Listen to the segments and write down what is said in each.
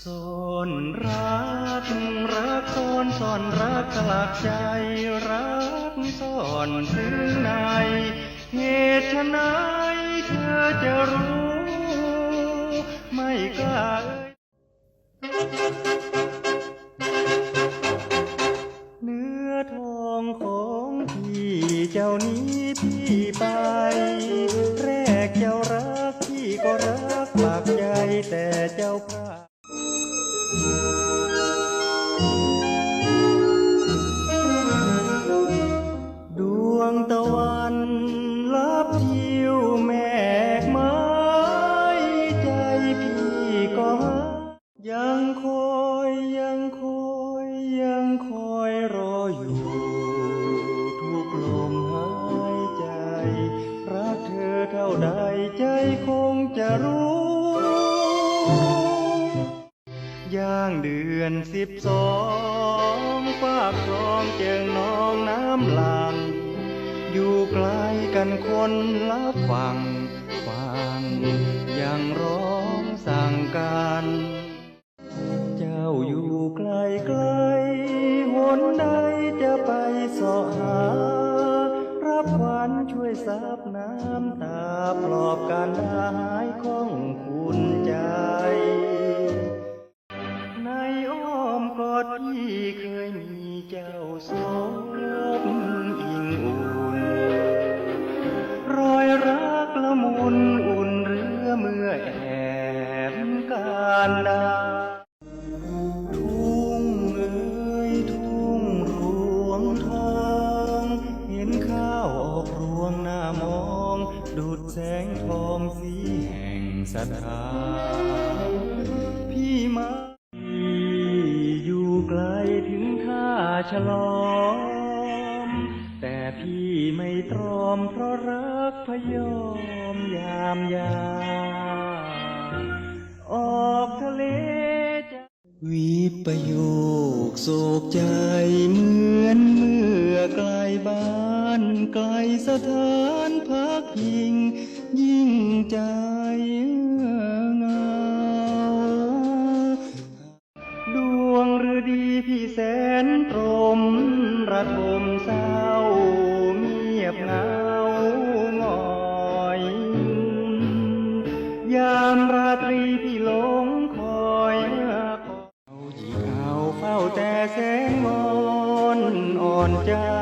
ซ่อนรักรักซ่อนซ่อนรักสลักใจรักซ่อนถึงในเหตุไฉนเธอจะรู้ ไม่กล้า อนสิบสองฝากคลองเจิงน้องน้ำหลังอยู่ไกลกันคนละฝั่งฟังยังร้องสั่งกันเจ้าอยู่ไกลไกลหนใดจะไปสาะหา รับขวัญช่วยซับน้ำตาปลอบการหายของคุณ นอุ่นเรือเมื่อแอบการดาทุ่งเอ่ยทุ่งรวงทองเห็นข้าวออกรวงหน้ามองดูดแสงทองสีแห่งศรัทธาพี่มาอยู่ไกลถึงท่าฉลอมแต่พี่ ไม่ตรอมเพราะรักพยอมยามยามออกทะเลวิปโยคโศกใจเหมือนเมื่อไกลบ้านไกลสถานพักพิง ยิ่งใจเงาดวงฤดีพี่แสนตรมระทมเศร้า แสงมนอ่อนใจ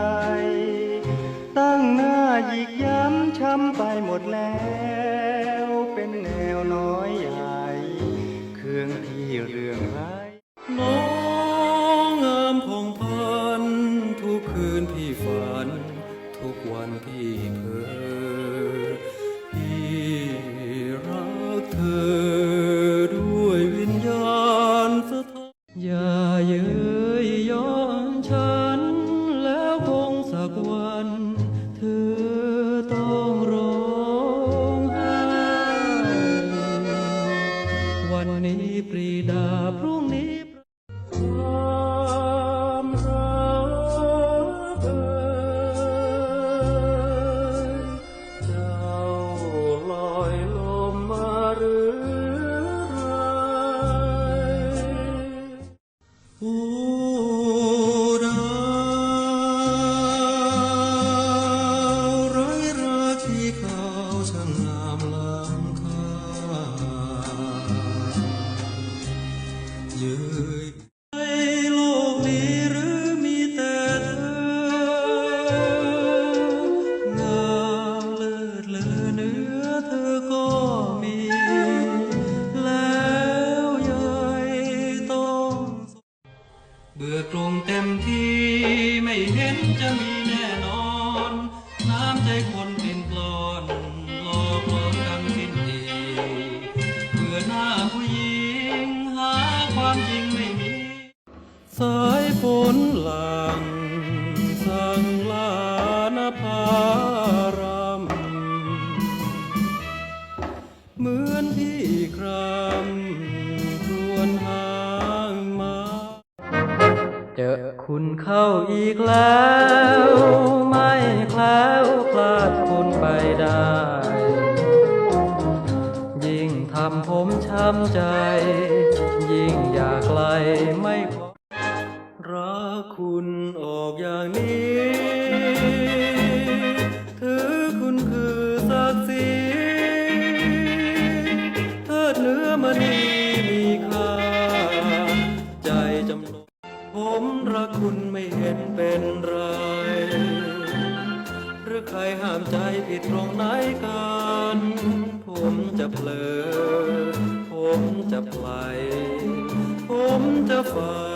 นหลังสังลานภารำเหมือนพี่ครำครวญหางมา เจอคุณเข้าอีกแล้ว ไม่แคล้วคลาดคุณไปได้ ยิ่งทำผมช้ำใจ ยิ่งอยากไกลไม่ขอ รักคุณออกอย่างนี้ ถือคุณคือศักดิ์ศรีเทิดเนื้อมณีมีค่า ใจจำนงผมรักคุณไม่เห็นเป็นไร หรือใครห้ามใจผิดตรงไหนกัน ผมจะเผลอ ผมจะไกลผมจะฝ่า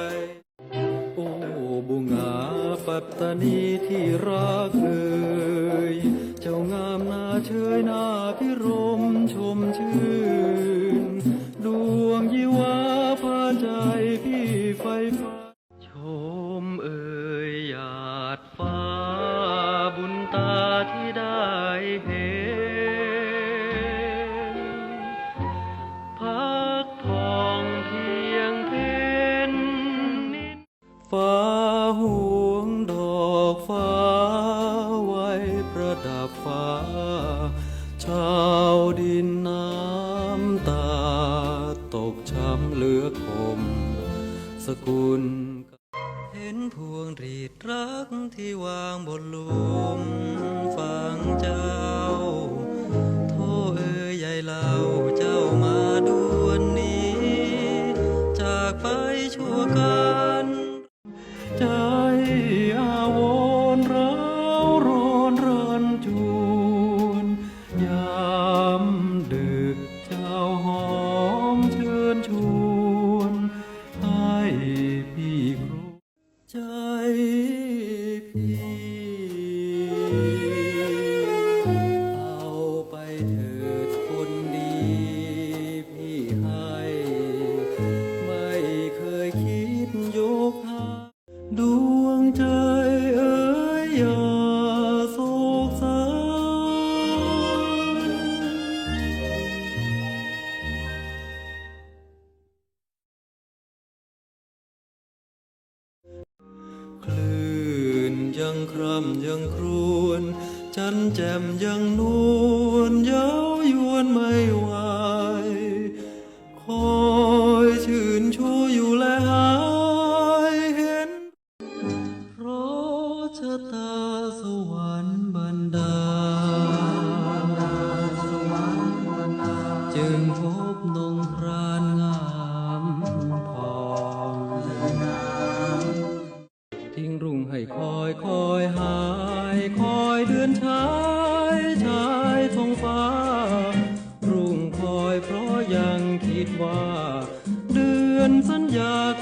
ปัตตานีที่รักเอ่ยเจ้างามนาเชยนาพิรมชมชื่น ดวงยีวาพาใจพี่ไฟฟ้าชมเอ่ยหยาดฟ้า บุญตาที่ได้เห็นพักทองเพียงเพนนิดฟ้าห่วงดอก ฟ้าไว้ประดับฟ้า ชาวดินน้ำตา ตกช้ำเหลือคม สกุล เห็นพวงรีดรักที่วางบนหลุมฝังเจ้า ยังคร่ำยังครวน จันแจ่มยังนวลเย้ายวนไม่ไหวคอยชื่นชูอยู่และหายเห็นเพราะชะตาสวรรค์บันดาลจึงพบนงครา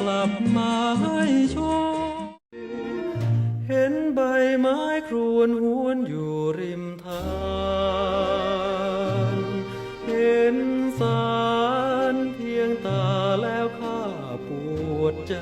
กลับมาให้โชคเห็นใบไม้ครวนหวนอยู่ริมทางเห็นสารเพียงตาแล้วข้าปวดใจ